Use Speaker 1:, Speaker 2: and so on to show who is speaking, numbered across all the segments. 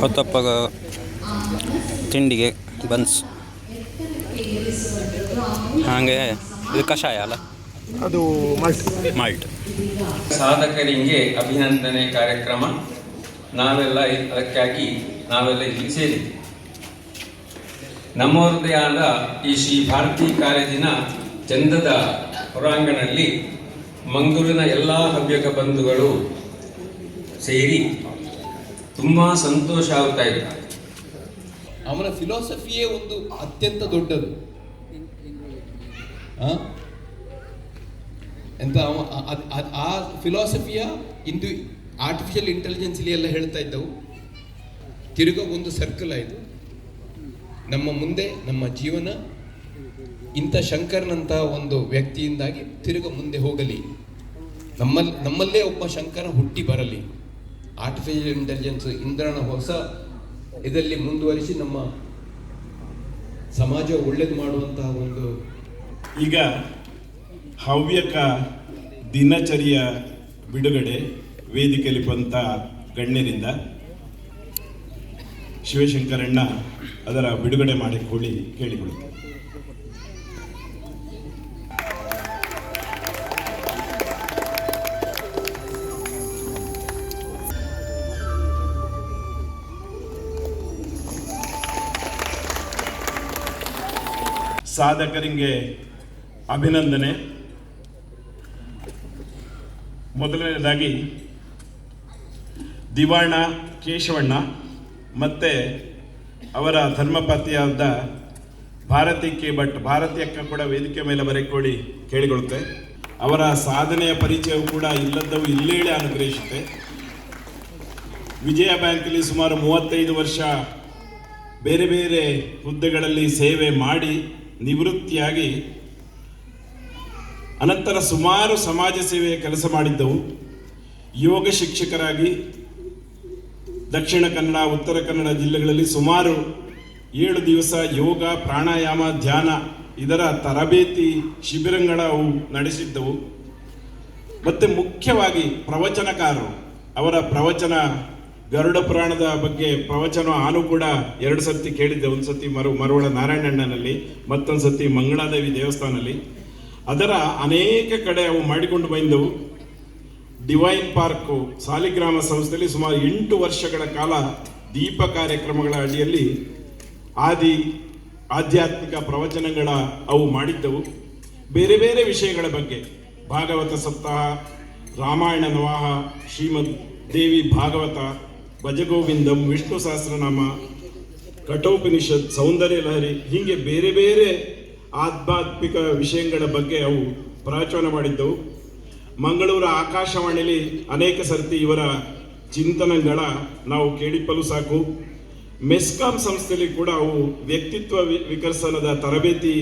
Speaker 1: ಹೊತ್ತಪ್ಪಗ ತಿಂಡಿಗೆ ಬನ್ಸ್. ಹಾಗೆ ಇದು ಕಷಾಯ ಅಲ್ಲ?
Speaker 2: ಅದು ಮಾಲ್ಟ್.
Speaker 1: ಮಾಲ್ಟ್.
Speaker 3: ಸಾಧಕರಿಗೆ ಅಭಿನಂದನೆ ಕಾರ್ಯಕ್ರಮ. ನಾವೆಲ್ಲ ಅದಕ್ಕಾಗಿ ನಾವೆಲ್ಲ ಇಲ್ಲಿ ಸೇರಿ ನಮ್ಮವರದೇ ಆದ ಈ ಶ್ರೀ ಭಾರತಿ ಕಾಲೇಜಿನ ಚಂದದ ಹೊರಾಂಗಣದಲ್ಲಿ ಮಂಗಳೂರಿನ ಎಲ್ಲ ಹವ್ಯಕ ಬಂಧುಗಳು ಸೇರಿ ತುಂಬಾ ಸಂತೋಷ ಆಗ್ತಾ ಇದ್ದ
Speaker 4: ಅವನ ಫಿಲಾಸಫಿಯೇ ಒಂದು ಅತ್ಯಂತ ದೊಡ್ಡದು? ಎಂತ ಆ ಫಿಲಾಸಫಿಯ ಇಂದು ಆರ್ಟಿಫಿಷಿಯಲ್ ಇಂಟೆಲಿಜೆನ್ಸ್ಲಿ ಎಲ್ಲ ಹೇಳ್ತಾ ಇದ್ದವು. ತಿರುಗ ಒಂದು ಸರ್ಕಲ್ ಆಯಿತು ನಮ್ಮ ಮುಂದೆ, ನಮ್ಮ ಜೀವನ, ಇಂಥ ಶಂಕರ್ನಂತಹ ಒಂದು ವ್ಯಕ್ತಿಯಿಂದಾಗಿ ತಿರುಗ ಮುಂದೆ ಹೋಗಲಿ. ನಮ್ಮಲ್ಲಿ ನಮ್ಮಲ್ಲೇ ಒಬ್ಬ ಶಂಕರ ಹುಟ್ಟಿ ಬರಲಿ. ಆರ್ಟಿಫಿಷಿಯಲ್ ಇಂಟೆಲಿಜೆನ್ಸ್ ಇಂದ್ರನ ಹೊಸ ಇದರಲ್ಲಿ ಮುಂದುವರಿಸಿ ನಮ್ಮ ಸಮಾಜ ಒಳ್ಳೇದು ಮಾಡುವಂತಹ ಒಂದು
Speaker 5: ಈಗ ಹವ್ಯಕ ದಿನಚರಿಯ ಬಿಡುಗಡೆ ವೇದಿಕೆಯಲ್ಲಿ ಬಂತ ಗಣ್ಯರಿಂದ ಶಿವಶಂಕರಣ್ಣ ಅದರ ಬಿಡುಗಡೆ ಮಾಡಿಕೊಳ್ಳಿ ಕೇಳಿಕೊಳ್ಳುತ್ತೆ ಸಾಧಕರಿಗೆ ಅಭಿನಂದನೆ. ಮೊದಲನೇದಾಗಿ ದಿವಾಣ ಕೇಶವಣ್ಣ ಮತ್ತು ಅವರ ಧರ್ಮಪತಿಯಾದ ಭಾರತಿ ಕೆ ಭಟ್, ಭಾರತಿ ಅಕ್ಕ ಕೂಡ ವೇದಿಕೆ ಮೇಲೆ ಬರೆಕೊಡಿ ಕೇಳಿಕೊಳ್ಳುತ್ತೆ. ಅವರ ಸಾಧನೆಯ ಪರಿಚಯವು ಕೂಡ ಇಲ್ಲದ್ದವು ಇಲ್ಲೇಳೆ ಅನುಗ್ರಹಿಸುತ್ತೆ. ವಿಜಯ ಬ್ಯಾಂಕಲ್ಲಿ ಸುಮಾರು ಮೂವತ್ತೈದು ವರ್ಷ ಬೇರೆ ಬೇರೆ ಹುದ್ದೆಗಳಲ್ಲಿ ಸೇವೆ ಮಾಡಿ ನಿವೃತ್ತಿಯಾಗಿ ಅನಂತರ ಸುಮಾರು ಸಮಾಜ ಸೇವೆಯ ಕೆಲಸ ಮಾಡಿದ್ದವು. ಯೋಗ ಶಿಕ್ಷಕರಾಗಿ ದಕ್ಷಿಣ ಕನ್ನಡ, ಉತ್ತರ ಕನ್ನಡ ಜಿಲ್ಲೆಗಳಲ್ಲಿ ಸುಮಾರು ಏಳು ದಿವಸ ಯೋಗ, ಪ್ರಾಣಾಯಾಮ, ಧ್ಯಾನ, ಇದರ ತರಬೇತಿ ಶಿಬಿರಗಳು ನಡೆಸಿದ್ದವು. ಮತ್ತು ಮುಖ್ಯವಾಗಿ ಪ್ರವಚನಕಾರರು, ಅವರ ಪ್ರವಚನ ಗರುಡ ಪುರಾಣದ ಬಗ್ಗೆ ಪ್ರವಚನ ಆಲೂ ಕೂಡ ಎರಡು ಸರ್ತಿ ಕೇಳಿದ್ದೆ. ಒಂದು ಸತಿ ಮರು ಮರುಳ ನಾರಾಯಣಣ್ಣನಲ್ಲಿ, ಮತ್ತೊಂದು ಸತಿ ಮಂಗಳಾದೇವಿ ದೇವಸ್ಥಾನದಲ್ಲಿ. ಅದರ ಅನೇಕ ಕಡೆ ಅವು ಮಾಡಿಕೊಂಡು ಬಂದವು. ಡಿವೈನ್ ಪಾರ್ಕು, ಸಾಲಿಗ್ರಾಮ ಸಂಸ್ಥೆಯಲ್ಲಿ ಸುಮಾರು ಎಂಟು ವರ್ಷಗಳ ಕಾಲ ದೀಪ ಕಾರ್ಯಕ್ರಮಗಳ ಅಡಿಯಲ್ಲಿ ಆದಿ, ಆಧ್ಯಾತ್ಮಿಕ ಪ್ರವಚನಗಳ ಅವು ಮಾಡಿದ್ದವು. ಬೇರೆ ಬೇರೆ ವಿಷಯಗಳ ಬಗ್ಗೆ ಭಾಗವತ ಸಪ್ತಾಹ, ರಾಮಾಯಣ ನವಾಹ, ಶ್ರೀಮದ್ ದೇವಿ ಭಾಗವತ ಭಜಗೋವಿಂದಂ, ವಿಷ್ಣು ಸಹಸ್ರನಾಮ, ಕಠೋಪನಿಷತ್, ಸೌಂದರ್ಯ ಲಹರಿ ಹೀಗೆ ಬೇರೆ ಬೇರೆ ಆಧ್ಯಾತ್ಮಿಕ ವಿಷಯಗಳ ಬಗ್ಗೆ ಅವು ಪ್ರವಚನ ಮಾಡಿದ್ದವು. ಮಂಗಳೂರು ಆಕಾಶವಾಣಿಯಲ್ಲಿ ಅನೇಕ ಸರ್ತಿ ಇವರ ಚಿಂತನಗಳ ನಾವು ಕೇಳಿಪ್ಪಲು ಸಾಕು. ಮೆಸ್ಕಾಂ ಸಂಸ್ಥೆಯಲ್ಲಿ ಕೂಡ ಅವು ವ್ಯಕ್ತಿತ್ವ ವಿಕಸನದ ತರಬೇತಿ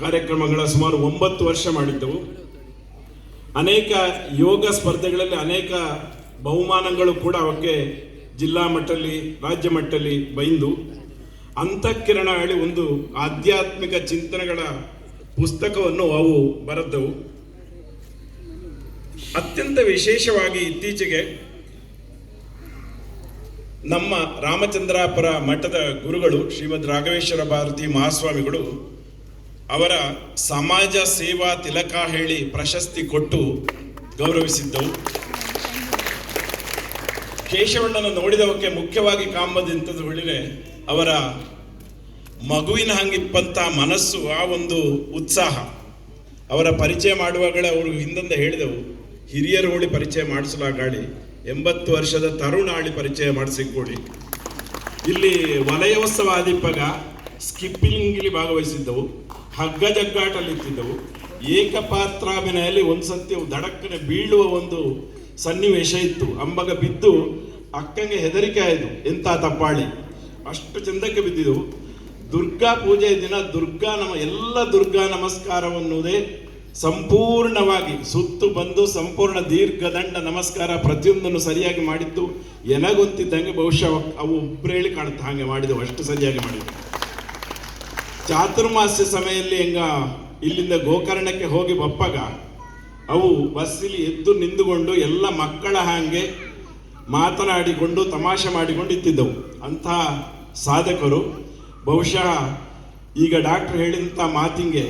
Speaker 5: ಕಾರ್ಯಕ್ರಮಗಳ ಸುಮಾರು ಒಂಬತ್ತು ವರ್ಷ ಮಾಡಿದ್ದವು. ಅನೇಕ ಯೋಗ ಸ್ಪರ್ಧೆಗಳಲ್ಲಿ ಅನೇಕ ಬಹುಮಾನಗಳು ಕೂಡ ಅವಕ್ಕೆ ಜಿಲ್ಲಾ ಮಟ್ಟದಲ್ಲಿ ರಾಜ್ಯ ಮಟ್ಟದಲ್ಲಿ ಬೈಂದು. ಅಂತಃಕಿರಣ ಹೇಳಿ ಒಂದು ಆಧ್ಯಾತ್ಮಿಕ ಚಿಂತನೆಗಳ ಪುಸ್ತಕವನ್ನು ಅವು ಬರೆದವು. ಅತ್ಯಂತ ವಿಶೇಷವಾಗಿ ಇತ್ತೀಚೆಗೆ ನಮ್ಮ ರಾಮಚಂದ್ರಾಪುರ ಮಠದ ಗುರುಗಳು ಶ್ರೀಮದ್ ರಾಘವೇಶ್ವರ ಭಾರತಿ ಮಹಾಸ್ವಾಮಿಗಳು ಅವರ ಸಮಾಜ ಸೇವಾ ತಿಲಕ ಹೇಳಿ ಪ್ರಶಸ್ತಿ ಕೊಟ್ಟು ಗೌರವಿಸಿದ್ದವು. ಕೇಶವಣ್ಣನ ನೋಡಿದವಕ್ಕೆ ಮುಖ್ಯವಾಗಿ ಕಾಂಬದಿಂತದ್ದು ಹೇಳಿದ್ರೆ, ಅವರ ಮಗುವಿನ ಹಂಗಿಪ್ಪಂತ ಮನಸ್ಸು ಆ ಒಂದು ಉತ್ಸಾಹ. ಅವರ ಪರಿಚಯ ಮಾಡುವಾಗಲೇ ಅವರು ಹಿಂದಂದ ಹೇಳಿದೆವು, ಹಿರಿಯರು ಹೋಳಿ ಪರಿಚಯ ಮಾಡಿಸಲಾಗಾಳಿ ಎಂಬತ್ತು ವರ್ಷದ ತರುಣಾಳಿ ಪರಿಚಯ ಮಾಡಿಸಿಕೊಡಿ ಇಲ್ಲಿ ವಲಯೋತ್ಸವ ಆದಿಪ್ಪಗ ಸ್ಕಿಪ್ಪಿಂಗ್ಲಿ ಭಾಗವಹಿಸಿದ್ದವು ಹಗ್ಗ ಜಗ್ಗಾಟಲ್ಲಿ ಇತ್ತಿದ್ದವು ಏಕಪಾತ್ರಾಭಿನಯಲ್ಲಿ ಒಂದ್ಸತಿ ದಡಕ್ಕನೆ ಬೀಳುವ ಒಂದು ಸನ್ನಿವೇಶ ಇತ್ತು. ಅಂಬಗ ಬಿದ್ದು ಅಕ್ಕಂಗೆ ಹೆದರಿಕೆ ಆಯಿತು ಎಂತ ತಪ್ಪಾಳಿ ಅಷ್ಟು ಚಂದಕ್ಕೆ ಬಿದ್ದಿದ್ದು ದುರ್ಗಾ ಪೂಜೆ ದಿನ ದುರ್ಗಾ ನಮ ಎಲ್ಲ ದುರ್ಗಾ ನಮಸ್ಕಾರವನ್ನುವುದೇ ಸಂಪೂರ್ಣವಾಗಿ ಸುತ್ತು ಬಂದು ಸಂಪೂರ್ಣ ದೀರ್ಘದಂಡ ನಮಸ್ಕಾರ ಪ್ರತಿಯೊಂದನ್ನು ಸರಿಯಾಗಿ ಮಾಡಿದ್ದು. ಎನಗೊತ್ತಿದ್ದಂಗೆ ಬಹುಶಃ ಅವು ಉಬ್ರೇಳಿ ಕಾಣುತ್ತೆ. ಹಾಗೆ ಮಾಡಿದವು. ಅಷ್ಟು ಸರಿಯಾಗಿ ಮಾಡಿದ್ದು ಚಾತುರ್ಮಾಸ್ಯ ಸಮಯದಲ್ಲಿ ಹೆಂಗ ಇಲ್ಲಿಂದ ಗೋಕರ್ಣಕ್ಕೆ ಹೋಗಿ ಬಪ್ಪಗ ಅವು ಬಸ್ಸಲ್ಲಿ ಎದ್ದು ನಿಂತುಕೊಂಡು ಎಲ್ಲ ಮಕ್ಕಳ ಹಾಗೆ ಮಾತನಾಡಿಕೊಂಡು, ತಮಾಷೆ ಮಾಡಿಕೊಂಡು ಇತ್ತಿದ್ದವು. ಅಂತಹ ಸಾಧಕರು ಬಹುಶಃ ಈಗ ಡಾಕ್ಟರ್ ಹೇಳಿದಂಥ ಮಾತಿಂಗೆ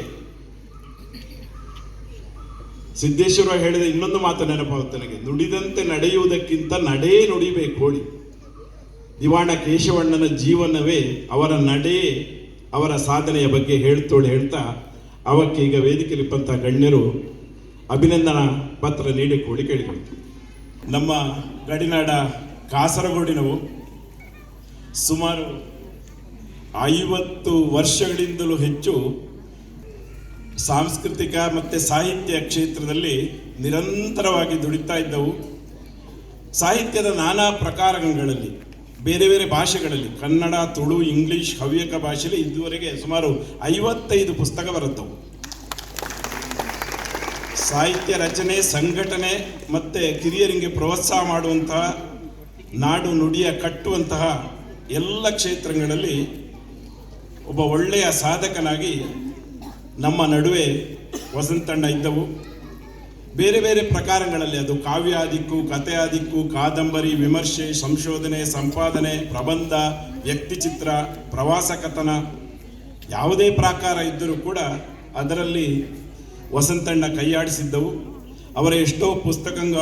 Speaker 5: ಸಿದ್ದೇಶ್ವರ ಹೇಳಿದ ಇನ್ನೊಂದು ಮಾತು ನೆನಪಾಗುತ್ತೆ ನನಗೆ. ನುಡಿದಂತೆ ನಡೆಯುವುದಕ್ಕಿಂತ ನಡೇ ನುಡಿಬೇಕು ಹೋಳಿ ದಿವಾಣ ಕೇಶವಣ್ಣನ ಜೀವನವೇ ಅವರ ನಡೆ, ಅವರ ಸಾಧನೆಯ ಬಗ್ಗೆ ಹೇಳ್ತೋಳು ಹೇಳ್ತಾ ಅವಕ್ಕೆ ಈಗ ವೇದಿಕೆಯಲ್ಲಿಪ್ಪಂಥ ಗಣ್ಯರು ಅಭಿನಂದನಾ ಪತ್ರ ನೀಡಿ ಕೂಡಿ ಕೇಳಿಕೊಳ್ತು ನಮ್ಮ ಗಡಿನಾಡ ಕಾಸರಗೋಡಿನವು ಸುಮಾರು ಐವತ್ತು ವರ್ಷಗಳಿಂದಲೂ ಹೆಚ್ಚು ಸಾಂಸ್ಕೃತಿಕ ಮತ್ತು ಸಾಹಿತ್ಯ ಕ್ಷೇತ್ರದಲ್ಲಿ ನಿರಂತರವಾಗಿ ದುಡಿತಾ ಇದ್ದವು. ಸಾಹಿತ್ಯದ ನಾನಾ ಪ್ರಕಾರಗಳಲ್ಲಿ, ಬೇರೆ ಬೇರೆ ಭಾಷೆಗಳಲ್ಲಿ, ಕನ್ನಡ, ತುಳು, ಇಂಗ್ಲಿಷ್, ಹವ್ಯಕ ಭಾಷೆಯಲ್ಲಿ ಇದುವರೆಗೆ ಸುಮಾರು ಐವತ್ತೈದು ಪುಸ್ತಕ ಬರುತ್ತವು. ಸಾಹಿತ್ಯ ರಚನೆ, ಸಂಘಟನೆ ಮತ್ತು ಕಿರಿಯರಿಗೆ ಪ್ರೋತ್ಸಾಹ ಮಾಡುವಂತಹ ನಾಡು ನುಡಿಯ ಕಟ್ಟುವಂತಹ ಎಲ್ಲ ಕ್ಷೇತ್ರಗಳಲ್ಲಿ ಒಬ್ಬ ಒಳ್ಳೆಯ ಸಾಧಕನಾಗಿ ನಮ್ಮ ನಡುವೆ ವಸಂತಣ್ಣ ಇದ್ದವು. ಬೇರೆ ಬೇರೆ ಪ್ರಕಾರಗಳಲ್ಲಿ ಅದು ಕಾವ್ಯಾದಿಕ್ಕು ಕಥೆಯಾದಿಕ್ಕು ಕಾದಂಬರಿ, ವಿಮರ್ಶೆ, ಸಂಶೋಧನೆ, ಸಂಪಾದನೆ, ಪ್ರಬಂಧ, ವ್ಯಕ್ತಿಚಿತ್ರ ಪ್ರವಾಸ ಕಥನ ಯಾವುದೇ ಪ್ರಾಕಾರ ಇದ್ದರೂ ಕೂಡ ಅದರಲ್ಲಿ ವಸಂತಣ್ಣ ಕೈಯಾಡಿಸಿದ್ದವು. ಅವರ ಎಷ್ಟೋ ಪುಸ್ತಕಂಗ,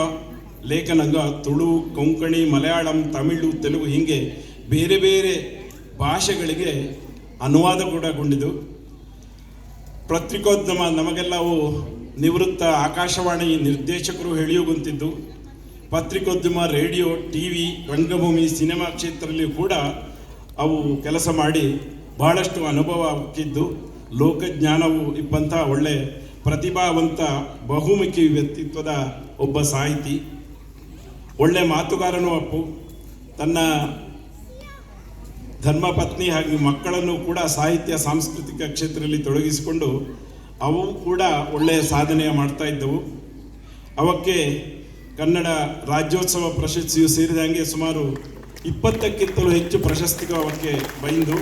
Speaker 5: ಲೇಖನಂಗ, ತುಳು, ಕೊಂಕಣಿ, ಮಲಯಾಳಂ, ತಮಿಳು, ತೆಲುಗು ಹೀಗೆ ಬೇರೆ ಬೇರೆ ಭಾಷೆಗಳಿಗೆ ಅನುವಾದ ಕೂಡ ಗೊಂಡಿದ್ದು ಪತ್ರಿಕೋದ್ಯಮ ನಮಗೆಲ್ಲವೂ ನಿವೃತ್ತ ಆಕಾಶವಾಣಿ ನಿರ್ದೇಶಕರು ಹೇಳಿಯುಗುಂತಿದ್ದು ಪತ್ರಿಕೋದ್ಯಮ, ರೇಡಿಯೋ ಟಿ ವಿ ರಂಗಭೂಮಿ, ಸಿನಿಮಾ ಕ್ಷೇತ್ರದಲ್ಲಿ ಕೂಡ ಅವು ಕೆಲಸ ಮಾಡಿ ಬಹಳಷ್ಟು ಅನುಭವ ಆಗಿದ್ದು ಲೋಕಜ್ಞಾನವು ಇಬ್ಬಂಥ ಒಳ್ಳೆ ಪ್ರತಿಭಾವಂತ ಬಹುಮುಖಿ ವ್ಯಕ್ತಿತ್ವದ ಒಬ್ಬ ಸಾಹಿತಿ, ಒಳ್ಳೆ ಮಾತುಗಾರನೂ ಅಪ್ಪು. ತನ್ನ ಧರ್ಮಪತ್ನಿ ಹಾಗೂ ಮಕ್ಕಳನ್ನು ಕೂಡ ಸಾಹಿತ್ಯ, ಸಾಂಸ್ಕೃತಿಕ ಕ್ಷೇತ್ರದಲ್ಲಿ ತೊಡಗಿಸಿಕೊಂಡು ಅವು ಕೂಡ ಒಳ್ಳೆಯ ಸಾಧನೆ ಮಾಡ್ತಾ ಇದ್ದವು. ಅವಕ್ಕೆ ಕನ್ನಡ ರಾಜ್ಯೋತ್ಸವ ಪ್ರಶಸ್ತಿಯು ಸೇರಿದಂಗೆ ಸುಮಾರು ಇಪ್ಪತ್ತಕ್ಕಿಂತಲೂ ಹೆಚ್ಚು ಪ್ರಶಸ್ತಿಗಳು ಅವಕ್ಕೆ ಬೈಂದು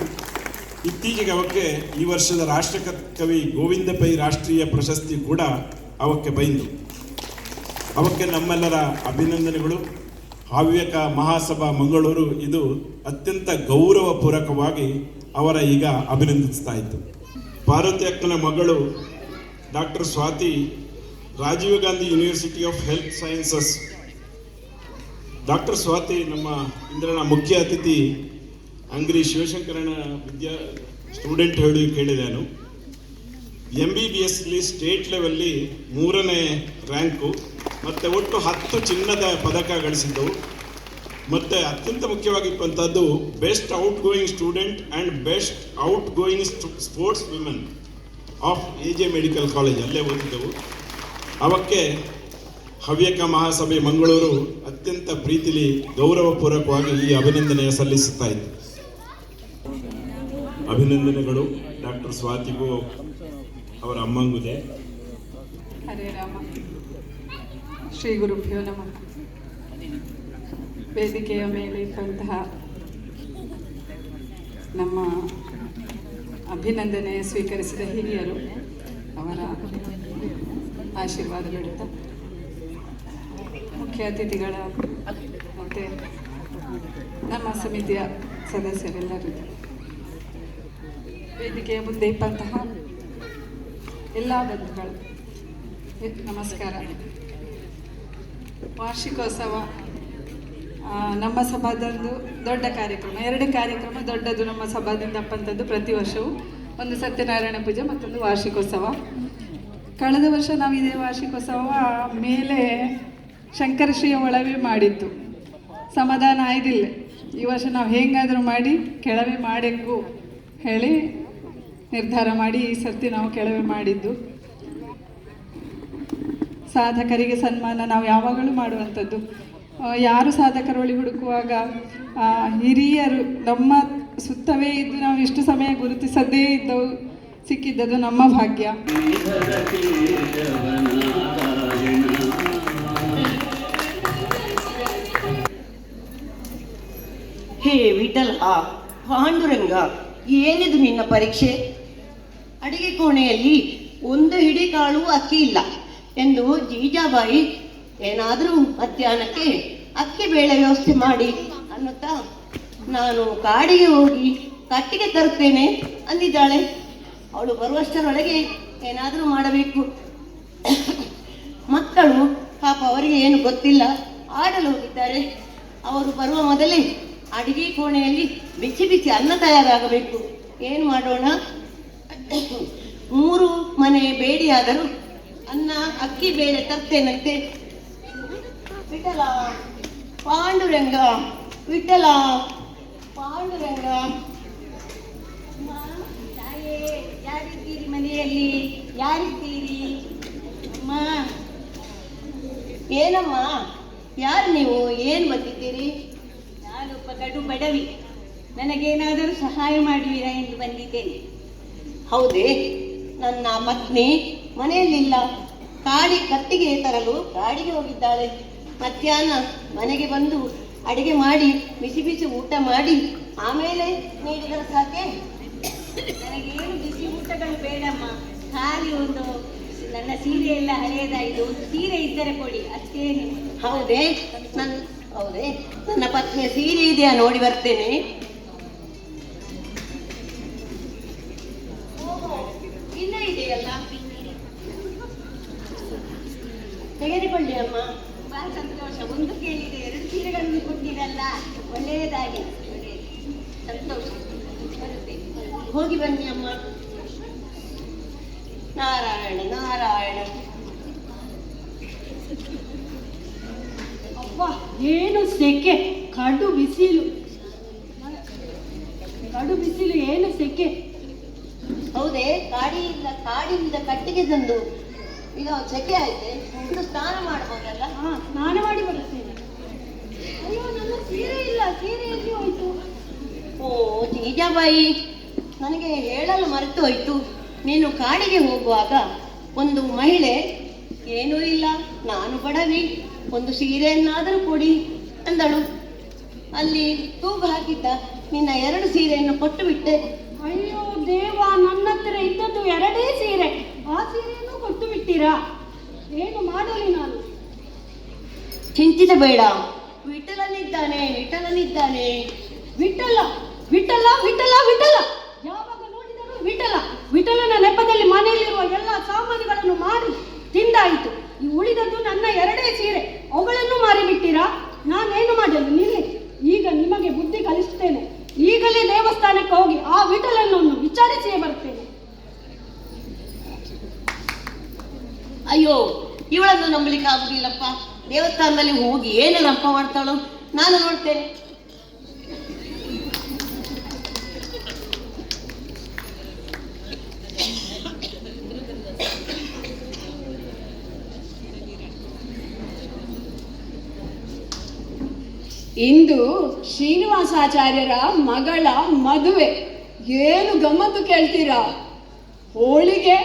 Speaker 5: ಇತ್ತೀಚೆಗೆ ಅವಕ್ಕೆ ಈ ವರ್ಷದ ರಾಷ್ಟ್ರ ಕವಿ ಗೋವಿಂದ ಪೈ ರಾಷ್ಟ್ರೀಯ ಪ್ರಶಸ್ತಿ ಕೂಡ ಅವಕ್ಕೆ ಬೈಂದು. ಅವಕ್ಕೆ ನಮ್ಮೆಲ್ಲರ ಅಭಿನಂದನೆಗಳು. ಹವ್ಯಕ ಮಹಾಸಭಾ ಮಂಗಳೂರು ಇದು ಅತ್ಯಂತ ಗೌರವಪೂರ್ವಕವಾಗಿ ಅವರ ಈಗ ಅಭಿನಂದಿಸ್ತಾ ಇತ್ತು. ಪಾರ್ವತಿ ಅಕ್ಕನ ಮಗಳು doctor Swati Rajiv Gandhi university of health sciences. Doctor Swati ನಮ್ಮ ಇಂದ್ರನ ಮುಖ್ಯ ಅತಿಥಿ ಅಂಗ್ರಿ ಶಿವಶಂಕರನ ವಿದ್ಯಾ ಸ್ಟೂಡೆಂಟ್ ಹೇಳಿ ಕೇಳಿದೆನು ಎಂ ಬಿ ಬಿ ಎಸ್ಲಿ ಸ್ಟೇಟ್ ಲೆವೆಲ್ಲಿ ಮೂರನೇ ರ್ಯಾಂಕು ಮತ್ತು ಒಟ್ಟು ಹತ್ತು ಚಿನ್ನದ ಪದಕ ಗಳಿಸಿದ್ದವು. ಮತ್ತು ಅತ್ಯಂತ ಮುಖ್ಯವಾಗಿರುವಂಥದ್ದು best outgoing student and best outgoing sports women of A J medical college ಅಲ್ಲೇ ಓದಿದ್ದವು. ಅವಕ್ಕೆ ಹವ್ಯಕ ಮಹಾಸಭೆ ಮಂಗಳೂರು ಅತ್ಯಂತ ಪ್ರೀತಿಲಿ ಗೌರವಪೂರ್ವಕವಾಗಿ ಈ ಅಭಿನಂದನೆಯ ಸಲ್ಲಿಸುತ್ತಾ ಇತ್ತು ಅಭಿನಂದನೆಗಳು ಡಾಕ್ಟರ್ ಸ್ವಾತಿಗೂ ಅವರ ಅಮ್ಮಂಗುದೆ.
Speaker 6: ಹರೇ ಶ್ರೀ ಗುರುಭ್ಯೋ ನಮಃ. ವೇದಿಕೆಯ ಮೇಲೆ ಇದ್ದಂತಹ ನಮ್ಮ ಅಭಿನಂದನೆ ಸ್ವೀಕರಿಸಿದ ಹಿರಿಯರು, ಅವರ ಆಶೀರ್ವಾದ ಬೇಡುತ್ತಾ ಮುಖ್ಯ ಅತಿಥಿಗಳ ಮತ್ತು ನಮ್ಮ ಸಮಿತಿಯ ಸದಸ್ಯರೆಲ್ಲರೂ ವೇದಿಕೆಯ ಮುಂದೆ ಇಪ್ಪಂತಹ ಎಲ್ಲ ಬಂಧುಗಳು ನಮಸ್ಕಾರ. ವಾರ್ಷಿಕೋತ್ಸವ ನಮ್ಮ ಸಭಾದಂದು ದೊಡ್ಡ ಕಾರ್ಯಕ್ರಮ, ಎರಡು ಕಾರ್ಯಕ್ರಮ ದೊಡ್ಡದು ನಮ್ಮ ಸಭಾದಿಂದ ಅಪ್ಪಂಥದ್ದು ಪ್ರತಿ ವರ್ಷವೂ. ಒಂದು ಸತ್ಯನಾರಾಯಣ ಪೂಜೆ, ಮತ್ತೊಂದು ವಾರ್ಷಿಕೋತ್ಸವ. ಕಳೆದ ವರ್ಷ ನಾವು ಇದೇ ವಾರ್ಷಿಕೋತ್ಸವ ಮೇಲೆ ಶಂಕರಶ್ರೀಯ ಒಳವೆ ಮಾಡಿತ್ತು ಸಮಾಧಾನ ಆಯ್ದಿಲ್ಲ. ಈ ವರ್ಷ ನಾವು ಹೇಗಾದರೂ ಮಾಡಿ, ಕೆಳವೆ ಮಾಡಬೇಕು ಹೇಳಿ ನಿರ್ಧಾರ ಮಾಡಿ ಈ ಸರ್ತಿ ನಾವು ಕೆಳವೆ ಮಾಡಿದ್ದು. ಸಾಧಕರಿಗೆ ಸನ್ಮಾನ ನಾವು ಯಾವಾಗಲೂ ಮಾಡುವಂಥದ್ದು. ಆ, ಯಾರು ಸಾಧಕರೊಳಿ ಹುಡುಕುವಾಗ ಆ, ಹಿರಿಯರು ನಮ್ಮ ಸುತ್ತವೇ ಇದ್ದು ನಾವು ಇಷ್ಟು ಸಮಯ ಗುರುತಿಸದೇ ಇದ್ದವು ಸಿಕ್ಕಿದ್ದದು ನಮ್ಮ ಭಾಗ್ಯ.
Speaker 7: ಹೇ ವಿಠಲ ಪಾಂಡುರಂಗ ಏನಿದು ನಿನ್ನ ಪರೀಕ್ಷೆ? ಅಡಿಗೆ ಕೋಣೆಯಲ್ಲಿ ಒಂದು ಹಿಡಿ ಕಾಳು ಅಕ್ಕಿ ಇಲ್ಲ ಎಂದು ಜೀಜಾಬಾಯಿ ಏನಾದರೂ ಮಧ್ಯಾಹ್ನಕ್ಕೆ ಅಕ್ಕಿ ಬೇಳೆ ವ್ಯವಸ್ಥೆ ಮಾಡಿ ಅನ್ನುತ್ತಾ, ನಾನು ಕಾಡಿಗೆ ಹೋಗಿ ಕಟ್ಟಿಗೆ ತರುತ್ತೇನೆ ಅಂದಿದ್ದಾಳೆ. ಅವಳು ಬರುವಷ್ಟರೊಳಗೆ ಏನಾದರೂ ಮಾಡಬೇಕು. ಮಕ್ಕಳು ಪಾಪ ಅವರಿಗೆ ಏನು ಗೊತ್ತಿಲ್ಲ. ಆಡಲು ಹೋಗಿದ್ದಾರೆ. ಅವರು ಬರುವ ಮೊದಲೇ ಅಡಿಗೆ ಕೋಣೆಯಲ್ಲಿ ಬಿಸಿ ಬಿಸಿ ಅನ್ನ ತಯಾರಾಗಬೇಕು. ಏನು ಮಾಡೋಣ? ಮೂರು ಮನೆ ಬೇಡಿಯಾದರೂ ಅನ್ನ, ಅಕ್ಕಿ ಬೇಳೆ ತರ್ತೇನಂತೆ ವಿಠಲ, ಪಾಂಡುರಂಗ ವಿಠಲ, ಪಾಂಡುರಂಗ.
Speaker 8: ಯಾರಿದ್ದೀರಿ ಮನೆಯಲ್ಲಿ? ಯಾರಿದ್ದೀರಿ? ಅಮ್ಮ.
Speaker 7: ಏನಮ್ಮ? ಯಾರು ನೀವು? ಏನು ಬಂದಿದ್ದೀರಿ?
Speaker 8: ನಾನೊಬ್ಬ ಕಡು ಬಡವಿ ನನಗೇನಾದರೂ ಸಹಾಯ ಮಾಡುವಿರಾ ಎಂದು ಬಂದಿದ್ದೇನೆ.
Speaker 7: ಹೌದೇ? ನನ್ನ ಪತ್ನಿ ಮನೆಯಲ್ಲಿಲ್ಲ. ಕಾಡಿ ಕಟ್ಟಿಗೆ ತರಲು ಕಾಡಿಗೆ ಹೋಗಿದ್ದಾಳೆ. ಮಧ್ಯಾಹ್ನ ಮನೆಗೆ ಬಂದು ಅಡಿಗೆ ಮಾಡಿ ಬಿಸಿ ಬಿಸಿ ಊಟ ಮಾಡಿ ಆಮೇಲೆ ನೀಡಿದರೆ ಸಾಕೆ.
Speaker 8: ನನಗೇನು ಬಿಸಿ ಊಟಗಳು ಬೇಡಮ್ಮ. ಖಾಲಿ ಒಂದು ನನ್ನ ಸೀರೆ ಎಲ್ಲ ಹಳೆಯದಾಯಿತು ಒಂದು ಸೀರೆ ಇದ್ದರೆ ಕೊಡಿ, ಅಷ್ಟೇನು.
Speaker 7: ಹೌದೇ? ನನ್ನ ಹೌದೇ? ನನ್ನ ಪತ್ನಿಯ ಸೀರೆ ಇದೆಯಾ? ನೋಡಿ ಬರ್ತೇನೆ. ಇದೆಯಲ್ಲ? ತೆಗೆದುಕೊಳ್ಳಿ ಅಮ್ಮ.
Speaker 8: ತುಂಬಾ ಸಂತೋಷ. ಒಂದು ಕೇಳಿದೆ ಎರಡು ಸೀರೆಗಳನ್ನು ಕೊಟ್ಟಿರಲ್ಲ ಒಳ್ಳೆಯದಾಗಿ. ಸಂತೋಷ.
Speaker 7: ಹೋಗಿ ಬನ್ನಿ ಅಮ್ಮ. ನಾರಾಯಣ ನಾರಾಯಣ.
Speaker 9: ಅಪ್ಪ. ಏನು ಸೆಕೆ? ಕಡು ಬಿಸಿಲು. ಕಡು ಬಿಸಿಲು ಏನು ಸೆಕೆ?
Speaker 7: ಹೌದೇ ಕಾಡಿಯಿಂದ ಕಾಡಿನಿಂದ ಕಟ್ಟಿಗೆ ತಂದು ಈಗ ಸೆಕೆ ಆಯ್ತೆ ಒಂದು ಸ್ನಾನ ಮಾಡಬಹುದಲ್ಲ?
Speaker 9: ಹಾ ಸ್ನಾನ ಮಾಡಿ ಬರುತ್ತೇನೆ. ಅಯ್ಯೋ ನನ್ನ ಸೀರೆ ಇಲ್ಲ ಸೀರೆ ಎಲ್ಲಿ ಹೋಯ್ತು?
Speaker 7: ಓ ಜೀಜಾಬಾಯಿ ನನಗೆ ಹೇಳಲು ಮರೆತು ಹೋಯ್ತು. ನೀನು ಕಾಡಿಗೆ ಹೋಗುವಾಗ ಒಂದು ಮಹಿಳೆ ಏನೂ ಇಲ್ಲ ನಾನು ಬಡವಿ ಒಂದು ಸೀರೆಯನ್ನಾದರೂ ಕೊಡಿ ಅಂದಳು. ಅಲ್ಲಿ ತೂಗು ಹಾಕಿದ್ದ ನಿನ್ನ ಎರಡು ಸೀರೆಯನ್ನು ಕೊಟ್ಟು ಬಿಟ್ಟೆ.
Speaker 9: ಅಯ್ಯೋ ದೇವ ನನ್ನ ಹತ್ರ ಇದ್ದದ್ದು ಎರಡೇ ಸೀರೆ, ಆ ಸೀರೆಯನ್ನು ಕೊಟ್ಟು ಬಿಟ್ಟಿರಾ? ಏನು ಮಾಡಲಿ ನಾನು?
Speaker 7: ಚಿಂತಿತ ಬೇಡ ವಿಠಲನಿದ್ದಾನೆ ವಿಠಲನಿದ್ದಾನೆ.
Speaker 9: ವಿಠಲ ವಿಠಲ ವಿಠಲ ವಿಠಲ. ಯಾವಾಗ ನೋಡಿದರೂ ವಿಠಲ. ವಿಠಲನ ನೆಪದಲ್ಲಿ ಮನೆಯಲ್ಲಿರುವ ಎಲ್ಲ ಸಾಮಾನುಗಳನ್ನು ಮಾರಿ ತಿಂದಾಯಿತು. ಈ ಉಳಿದದ್ದು ನನ್ನ ಎರಡೇ ಸೀರೆ. ಅವುಗಳನ್ನು ಮಾರಿಬಿಟ್ಟಿರಾ ನಾನೇನು ಮಾಡಲು? ನಿಲ್ಲಿ. ಈಗ ನಿಮಗೆ ಬುದ್ಧಿ ಕಲಿಸ್ತೇನೆ ಈಗಲೇ ದೇವಸ್ಥಾನಕ್ಕೆ ಹೋಗಿ ಆ ವಿಠಲನ್ನು ವಿಚಾರಿಸಿಯೇ ಬರ್ತೇನೆ
Speaker 7: ಅಯ್ಯೋ, ಇವಳನ್ನು ನಂಬಲಿಕ್ಕೆ ಆಗುದಿಲ್ಲಪ್ಪ. ದೇವಸ್ಥಾನದಲ್ಲಿ ಹೋಗಿ ಏನು ನಪ್ಪ ಮಾಡ್ತಾಳು, ನಾನು ನೋಡ್ತೇನೆ.
Speaker 10: ಇಂದು ಶ್ರೀನಿವಾಸಾಚಾರ್ಯರ ಮಗಳ ಮದುವೆ. ಏನು ಗಮ್ಮತ್ತು ಕೇಳ್ತೀರಾ? ಹೋಳಿಗೆ,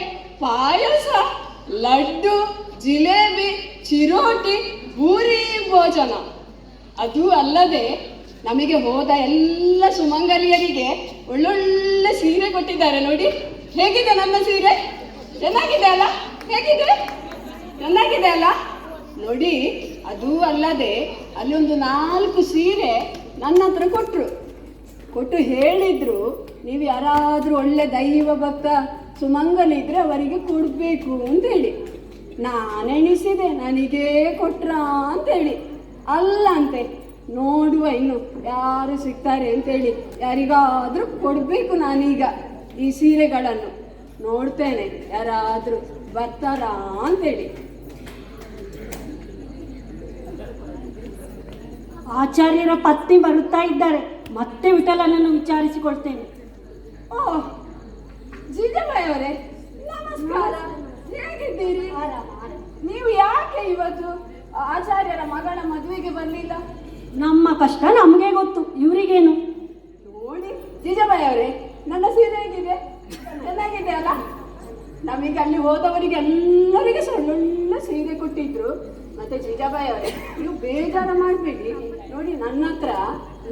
Speaker 10: ಪಾಯಸ ಲಡ್ಡು, ಜಿಲೇಬಿ, ಚಿರೋಟಿ ಪೂರಿ ಭೋಜನ. ಅದು ಅಲ್ಲದೆ ನಮಗೆ ಹೋದ ಎಲ್ಲ ಸುಮಂಗಲಿಯರಿಗೆ ಒಳ್ಳೊಳ್ಳೆ ಸೀರೆ ಕೊಟ್ಟಿದ್ದಾರೆ ನೋಡಿ. ಹೇಗಿದೆ ನನ್ನ ಸೀರೆ? ಚೆನ್ನಾಗಿದೆ ಅಲ್ಲ? ಹೇಗಿದೆ? ಚೆನ್ನಾಗಿದೆ ಅಲ್ಲ? ನೋಡಿ, ಅದು ಅಲ್ಲದೆ ಅಲ್ಲೊಂದು ನಾಲ್ಕು ಸೀರೆ ನನ್ನ ಹತ್ರ ಕೊಟ್ಟರು ಕೊಟ್ಟು ಹೇಳಿದ್ರು, ನೀವು ಯಾರಾದರೂ ಒಳ್ಳೆ ದೈವ ಭಕ್ತ ಸುಮಂಗಲಿದ್ರೆ ಅವರಿಗೆ ಕೊಡಬೇಕು ಅಂತೇಳಿ. ನಾನೆಣಿಸಿದೆ ನನಗೇ ಕೊಟ್ರಾ ಅಂತೇಳಿ. ಅಲ್ಲ ಅಂತೆ, ನೋಡುವ ಇನ್ನು ಯಾರು ಸಿಗ್ತಾರೆ ಅಂತೇಳಿ. ಯಾರಿಗಾದರೂ ಕೊಡಬೇಕು ನಾನೀಗ ಈ ಸೀರೆಗಳನ್ನು. ನೋಡ್ತೇನೆ, ಯಾರಾದರೂ ಬರ್ತಾರಾ ಅಂತೇಳಿ.
Speaker 9: ಆಚಾರ್ಯರ ಪತ್ನಿ ಬರುತ್ತಾ ಇದ್ದಾರೆ. ಮತ್ತೆ ವಿಠಲನನ್ನು ವಿಚಾರಿಸಿಕೊಳ್ತೇನೆ.
Speaker 10: ಓಹ್ ಅವರೇ ನಮಸ್ಕಾರ. ಹೇಗಿದ್ದೀರಿ? ನೀವು ಯಾಕೆ ಇವತ್ತು ಆಚಾರ್ಯರ ಮಗಳ ಮದುವೆಗೆ ಬರಲಿಲ್ಲ?
Speaker 9: ನಮ್ಮ ಕಷ್ಟ ನಮಗೆ ಗೊತ್ತು ಇವರಿಗೇನು?
Speaker 10: ನೋಡಿ ಜೀಜಾಬಾಯಿ ಅವರೇ ನನ್ನ ಸೀರೆ ಹೇಗಿದೆ? ಚೆನ್ನಾಗಿದೆ ಅಲ್ಲ? ನಮಗೆ ಅಲ್ಲಿ ಹೋದವರಿಗೆ ಎಲ್ಲರಿಗೆ ಸಣ್ಣ ಸೀರೆ ಕೊಟ್ಟಿದ್ರು. ಮತ್ತೆ ಜೀಜಾಬಾಯಿ ಅವರೇ ನೀವು ಬೇಜಾರ ಮಾಡಬೇಡಿ. ನೋಡಿ ನನ್ನ ಹತ್ರ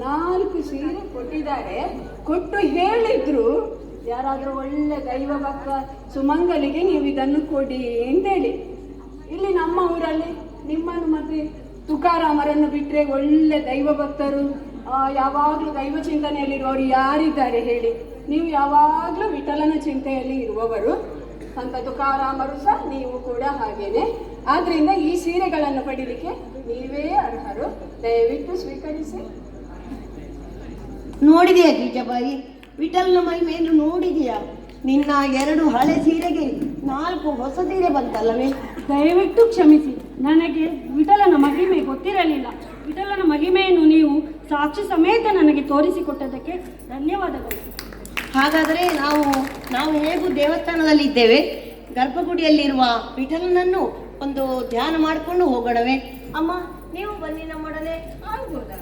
Speaker 10: ನಾಲ್ಕು ಸೀರೆ ಕೊಟ್ಟಿದ್ದಾರೆ. ಕೊಟ್ಟು ಹೇಳಿದ್ರು ಯಾರಾದರೂ ಒಳ್ಳೆ ದೈವ ಭಕ್ತ ಸುಮಂಗಲಿಗೆ ನೀವು ಇದನ್ನು ಕೊಡಿ ಅಂತೇಳಿ. ಇಲ್ಲಿ ನಮ್ಮ ಊರಲ್ಲಿ ನಿಮ್ಮನ್ನು ಮತ್ತೆ ತುಕಾರಾಮರನ್ನು ಬಿಟ್ಟರೆ ಒಳ್ಳೆ ದೈವ ಭಕ್ತರು ಯಾವಾಗಲೂ ದೈವ ಚಿಂತನೆಯಲ್ಲಿರುವವರು ಯಾರಿದ್ದಾರೆ ಹೇಳಿ. ನೀವು ಯಾವಾಗಲೂ ವಿಠಲನ ಚಿಂತೆಯಲ್ಲಿ ಇರುವವರು. ಅಂತ ತುಕಾರಾಮರು ಸಹ ನೀವು ಕೂಡ ಹಾಗೇನೆ. ಆದ್ರಿಂದ ಈ ಸೀರೆಗಳನ್ನು ಪಡಿಲಿಕ್ಕೆ ನೀವೇ ಅರ್ಹರು. ದಯವಿಟ್ಟು ಸ್ವೀಕರಿಸಿ.
Speaker 7: ನೋಡಿದೆಯಾ ಜೀಜಾಬಾಯಿ ವಿಠಲ್ನ ಮಹಿಮೆಯನ್ನು ನೋಡಿದೆಯಾ? ನಿನ್ನ ಎರಡು ಹಳೆ ಸೀರೆಗೆ ನಾಲ್ಕು ಹೊಸ ಸೀರೆ ಬಂತಲ್ಲವೇ?
Speaker 9: ದಯವಿಟ್ಟು ಕ್ಷಮಿಸಿ. ನನಗೆ ವಿಠಲನ ಮಹಿಮೆ ಗೊತ್ತಿರಲಿಲ್ಲ. ವಿಠಲನ ಮಹಿಮೆಯನ್ನು ನೀವು ಸಾಕ್ಷಿ ಸಮೇತ ನನಗೆ ತೋರಿಸಿಕೊಟ್ಟದಕ್ಕೆ ಧನ್ಯವಾದಗಳು.
Speaker 7: ಹಾಗಾದರೆ ನಾವು ನಾವು ಹೇಗೂ ದೇವಸ್ಥಾನದಲ್ಲಿ ಇದ್ದೇವೆ? ಗರ್ಭಗುಡಿಯಲ್ಲಿರುವ ವಿಠಲನನ್ನು ಒಂದು ಧ್ಯಾನ ಮಾಡಿಕೊಂಡು ಹೋಗೋಣವೇ? ಅಮ್ಮ ನೀವು ಬನ್ನಿ ನಮ್ಮೊಡನೆ.
Speaker 10: ಆಗ್ಬೋದಾ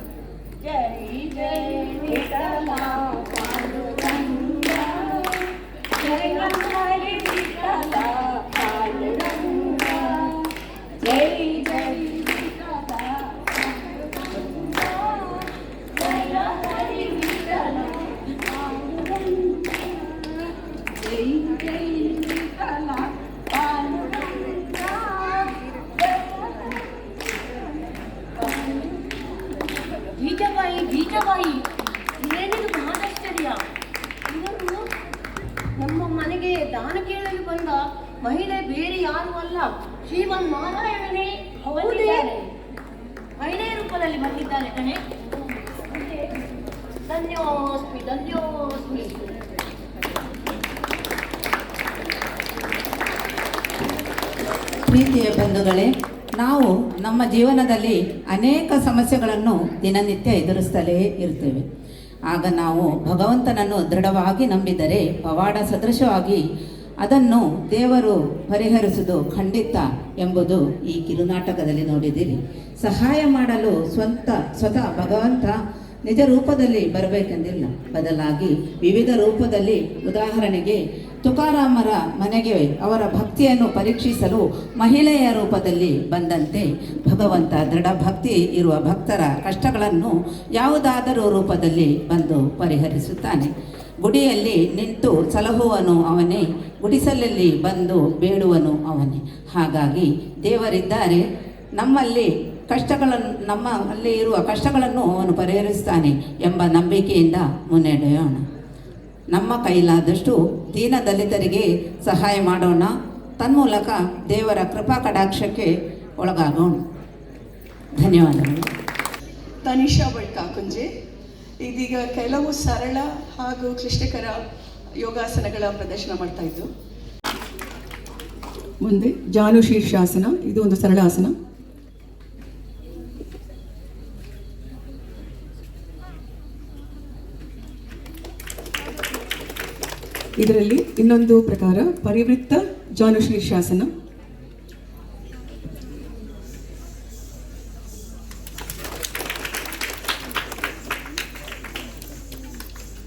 Speaker 7: ಧನ್ಯೋಸ್ಮಿ Dios.
Speaker 11: ಪ್ರೀತಿಯ ಬಂಧುಗಳೇ, ನಾವು ನಮ್ಮ ಜೀವನದಲ್ಲಿ ಅನೇಕ ಸಮಸ್ಯೆಗಳನ್ನು ದಿನನಿತ್ಯ ಎದುರಿಸ್ತಲೇ ಇರ್ತೇವೆ ಆಗ ನಾವು ಭಗವಂತನನ್ನು ದೃಢವಾಗಿ ನಂಬಿದರೆ, ಪವಾಡ ಸದೃಶವಾಗಿ ಅದನ್ನು ದೇವರು ಪರಿಹರಿಸುವುದು ಖಂಡಿತ ಎಂಬುದು ಈ ಕಿರುನಾಟಕದಲ್ಲಿ ನೋಡಿದ್ದೀರಿ ಸಹಾಯ ಮಾಡಲು ಸ್ವಂತ, ಸ್ವತಃ ಭಗವಂತ ನಿಜ ರೂಪದಲ್ಲಿ ಬರಬೇಕೆಂದಿಲ್ಲ. ಬದಲಾಗಿ ವಿವಿಧ ರೂಪದಲ್ಲಿ ಉದಾಹರಣೆಗೆ ತುಕಾರಾಮರ ಮನೆಗೆ ಅವರ ಭಕ್ತಿಯನ್ನು ಪರೀಕ್ಷಿಸಲು ಮಹಿಳೆಯ ರೂಪದಲ್ಲಿ ಬಂದಂತೆ ಭಗವಂತ ದೃಢ ಭಕ್ತಿ ಇರುವ ಭಕ್ತರ ಕಷ್ಟಗಳನ್ನು ಯಾವುದಾದರೂ ರೂಪದಲ್ಲಿ ಬಂದು ಪರಿಹರಿಸುತ್ತಾನೆ. ಗುಡಿಯಲ್ಲಿ ನಿಂತು ಸಲಹುವನು ಅವನೇ, ಗುಡಿಸಲಲ್ಲಿ ಬಂದು ಬೇಡುವನು ಅವನೇ. ಹಾಗಾಗಿ ದೇವರಿದ್ದಾರೆ, ನಮ್ಮಲ್ಲಿ ಕಷ್ಟಗಳನ್ನು ನಮ್ಮ ಅಲ್ಲಿ ಇರುವ ಕಷ್ಟಗಳನ್ನು ಅವನು ಪರಿಹರಿಸ್ತಾನೆ ಎಂಬ ನಂಬಿಕೆಯಿಂದ ಮುನ್ನಡೆಯೋಣ. ನಮ್ಮ ಕೈಲಾದಷ್ಟು ದೀನ ದಲಿತರಿಗೆ ಸಹಾಯ ಮಾಡೋಣ. ತನ್ಮೂಲಕ ದೇವರ ಕೃಪಾ ಕಟಾಕ್ಷಕ್ಕೆ ಒಳಗಾಗೋಣ. ಧನ್ಯವಾದಗಳು.
Speaker 10: ತನಿಷಾ ಬಳ್ಕಾಕುಂಜೆ ಇದೀಗ ಕೆಲವು ಸರಳ ಹಾಗೂ ಕ್ಲಿಷ್ಟಕರ ಯೋಗಾಸನಗಳ ಪ್ರದರ್ಶನ ಮಾಡ್ತಾ ಇದ್ದು ಮುಂದೆ ಜಾನು ಶೀರ್ಷಾಸನ ಇದು ಒಂದು ಸರಳ ಆಸನ. ಇದರಲ್ಲಿ ಇನ್ನೊಂದು ಪ್ರಕಾರ ಪರಿವೃತ್ತ ಜಾನುಶ್ರೀ ಶಾಸನ.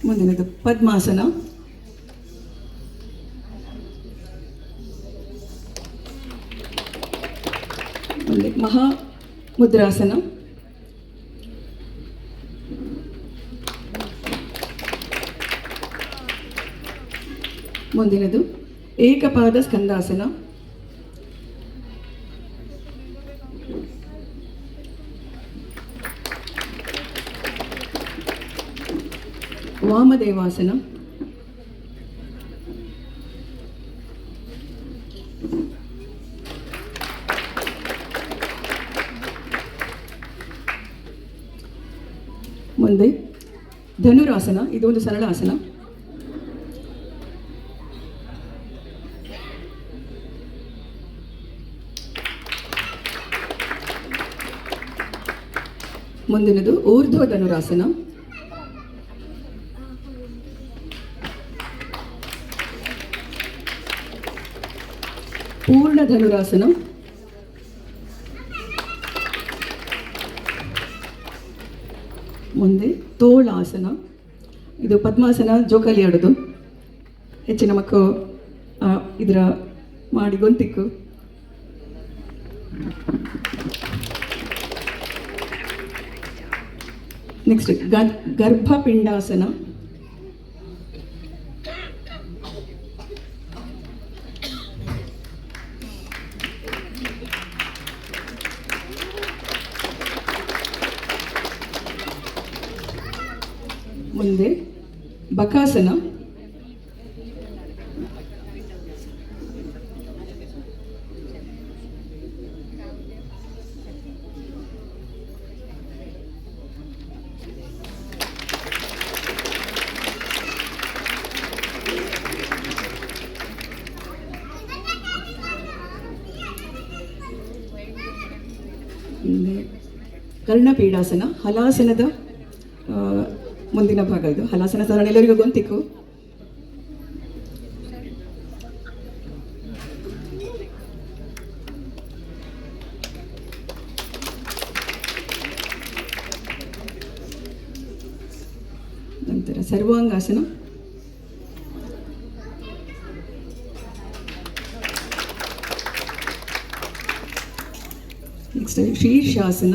Speaker 10: ಮುಂದಿನದು ಪದ್ಮಾಸನ. ಮಹಾ ಮುದ್ರಾಸನ ಮುಂದಿನದು ಏಕಪಾದ ಸ್ಕಂದಾಸನ. ವಾಮದೇವಾಸನ. ಮುಂದೆ ಧನುರಾಸನ ಇದು ಒಂದು ಸರಳ ಆಸನ ಮುಂದಿನದು ಊರ್ಧ್ವ ಧನುರಾಸನ. ಪೂರ್ಣ ಧನುರಾಸನ. ಮುಂದೆ ತೋಳಾಸನ. ಇದು ಪದ್ಮಾಸನ, ಜೋಕಾಲಿ ಆಡೋದು. ಹೆಚ್ಚಿನ ಮಕ್ಕಳು ಇದರ ಮಾಡಿ ಗೊಂತಿಕ್ಕು. నెక్స్ట్
Speaker 12: గర్భపిండాసన ముందే బకాసన ಕರ್ಣಪೀಡಾಸನ ಹಲಾಸನದ ಮುಂದಿನ ಭಾಗ ಇದು. ಹಲಾಸನ ಸಾಧಾರಣ ಎಲ್ಲರಿಗೂ ಗೊಂತಿಕ್ಕು. ನಂತರ ಸರ್ವಾಂಗಾಸನ. ನೆಕ್ಸ್ಟ್ ಶೀರ್ಷಾಸನ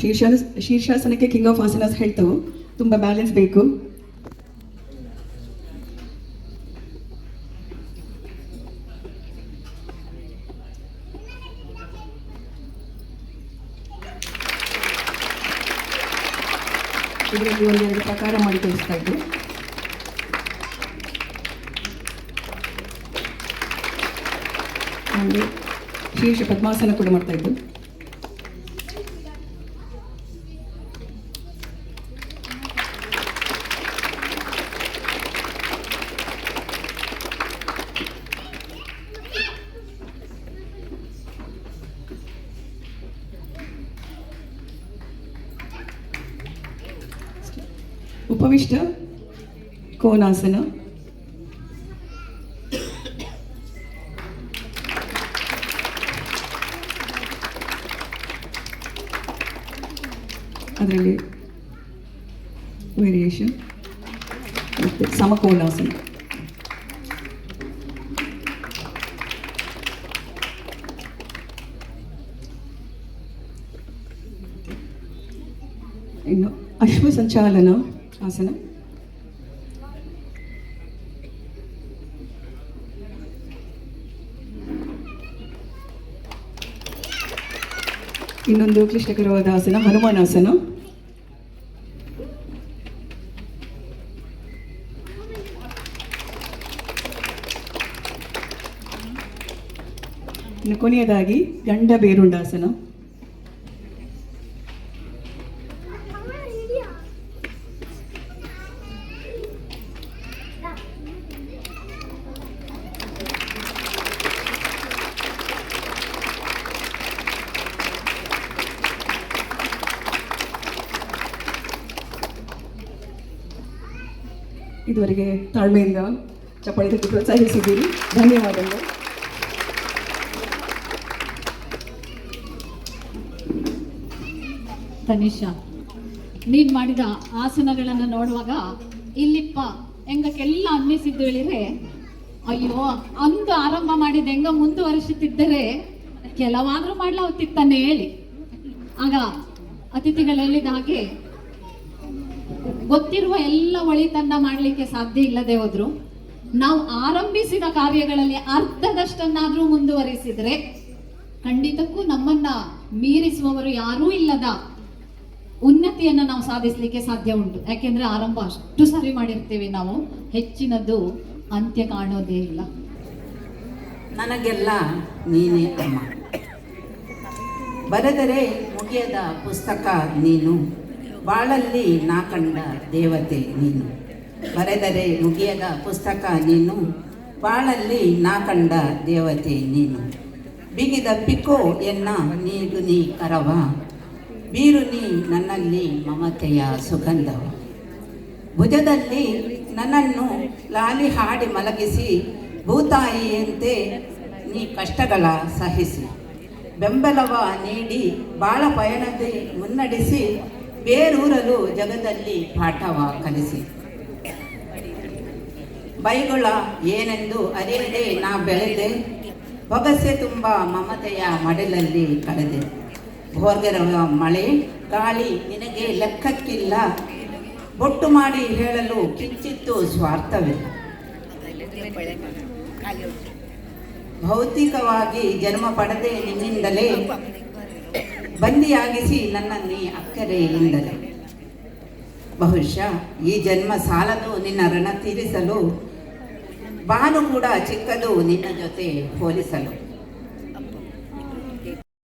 Speaker 12: ಶೀರ್ಷಾನ, ಶೀರ್ಷಾಸನಕ್ಕೆ ಕಿಂಗ್ ಆಫ್ ಆಸನಸ್ ಹೇಳ್ತವು. ತುಂಬ ಬ್ಯಾಲೆನ್ಸ್ ಬೇಕು. ಇದರಲ್ಲಿ ಒಂದೆರಡು ಪ್ರಕಾರ ಮಾಡಿ ತೋರಿಸ್ತಾ ಇದ್ರು ಹಾಗೆ ಶೀರ್ಷ ಪದ್ಮಾಸನ ಕೂಡ ಮಾಡ್ತಾ ಇದ್ದು. ಕೋನಾಸನ ಅದರಲ್ಲಿ ವೇರಿಯೇಷನ್ ಮತ್ತು ಸಮಕೋನಾಸನ ಇನ್ನು ಅಶ್ವ ಸಂಚಾಲನ ಆಸನ ಇನ್ನೊಂದು ಕ್ಲಿಷ್ಟಕರವಾದ ಆಸನ ಹನುಮಾನಾಸನ ಇನ್ನು ಕೊನೆಯದಾಗಿ ಗಂಡ ಬೇರುಂಡಾಸನ. ಇದುವರೆಗೆ ತಾಳ್ಮೆಯಿಂದ ಚಪ್ಪಾಳಿ ತಟ್ಟಿ ಪ್ರೋತ್ಸಾಹಿಸಿದ್ದೀರಿ. ಧನ್ಯವಾದಗಳು.
Speaker 13: ತನಿಷಾ, ನೀನು ಮಾಡಿದ ಆಸನಗಳನ್ನು ನೋಡುವಾಗ, ಇಲ್ಲಿಪ್ಪ, ಹೆಂಗಕ್ಕೆಲ್ಲ ಅನ್ನಿಸಿದ್ದು ಹೇಳಿದ್ರೆ, ಅಯ್ಯೋ, ಅಂದು ಆರಂಭ ಮಾಡಿದ ಹೆಂಗ ಮುಂದುವರಿಸುತ್ತಿದ್ದರೆ, ಕೆಲವಾದ್ರೂ ಮಾಡ್ಲಾಗ್ತಿತ್ತಾನೆ ಹೇಳಿ. ಆಗ ಅತಿಥಿಗಳು ಹೇಳಿದ ಹಾಗೆ ಗೊತ್ತಿರುವ ಎಲ್ಲ ಒಳಿತನ್ನ ಮಾಡಲಿಕ್ಕೆ ಸಾಧ್ಯ ಇಲ್ಲದೆ ಹೋದ್ರು. ನಾವು ಆರಂಭಿಸಿದ ಕಾರ್ಯಗಳಲ್ಲಿ ಅರ್ಧದಷ್ಟನ್ನಾದ್ರೂ ಮುಂದುವರಿಸಿದ್ರೆ ಖಂಡಿತಕ್ಕೂ ನಮ್ಮನ್ನ ಮೀರಿಸುವವರು ಯಾರೂ ಇಲ್ಲದ ಉನ್ನತಿಯನ್ನ ನಾವು ಸಾಧಿಸಲಿಕ್ಕೆ ಸಾಧ್ಯ ಉಂಟು. ಯಾಕೆಂದ್ರೆ ಆರಂಭ ಅಷ್ಟು ಸರಿ ಮಾಡಿರ್ತೀವಿ ನಾವು. ಹೆಚ್ಚಿನದ್ದು ಅಂತ್ಯ ಕಾಣೋದೇ ಇಲ್ಲ.
Speaker 11: ನನಗೆಲ್ಲ ನೀನೇ ಅಮ್ಮ ಬರೆದರೆ ಮುಗಿಯದ ಪುಸ್ತಕ ನೀನು. ಬಾಳಲ್ಲಿ ನಾ ಕಂಡ ದೇವತೆ ನೀನು. ಬರೆದರೆ ಮುಗಿಯದ ಪುಸ್ತಕ ನೀನು. ಬಾಳಲ್ಲಿ ನಾ ಕಂಡ ದೇವತೆ ನೀನು. ಬಿಗಿದ ಪಿಕೋ ಎನ್ನ ನೀಡು ನೀ ಕರವ. ಬೀರು ನೀ ನನ್ನಲ್ಲಿ ಮಮತೆಯ ಸುಗಂಧವ. ಭುಜದಲ್ಲಿ ನನ್ನನ್ನು ಲಾಲಿ ಹಾಡಿ ಮಲಗಿಸಿ, ಭೂತಾಯಿಯಂತೆ ನೀ ಕಷ್ಟಗಳ ಸಹಿಸಿ. ಬೆಂಬಲವ ನೀಡಿ ಬಾಳ ಪಯಣದೆ ಮುನ್ನಡೆಸಿ ಬೇರೂರಲು ಜಗದಲ್ಲಿ ಪಾಠವ ಕಲಿಸಿ. ಬೈಗುಳ ಏನೆಂದು ಅರಿಯದೆ ನಾ ಬೆಳೆದೆ ಬೊಗಸೆ ತುಂಬ ಮಮತೆಯ ಮಡಲಲ್ಲಿ ಕಳೆದೆ. ಭೋರ್ಗರವ ಮಳೆ, ಗಾಳಿ ನಿನಗೆ ಲೆಕ್ಕಕ್ಕಿಲ್ಲ. ಬೊಟ್ಟು ಮಾಡಿ ಹೇಳಲು ಕಿಂಚಿತ್ತು ಸ್ವಾರ್ಥವಿಲ್ಲ. ಭೌತಿಕವಾಗಿ ಜನ್ಮ ಪಡೆದೆ ನಿನ್ನಿಂದಲೇ. ಬಂದಿಯಾಗಿಸಿ ಅಕ್ಕರೆ ಅಕ್ಕರೆಯಿಂದಲೇ ಬಹುಶಃ ಈ ಜನ್ಮ ಸಾಲದು ನಿನ್ನ ಋಣ ತೀರಿಸಲು, ಬಾನು ಕೂಡ ಚಿಕ್ಕದು ನಿನ್ನ ಜೊತೆ ಹೋಲಿಸಲು.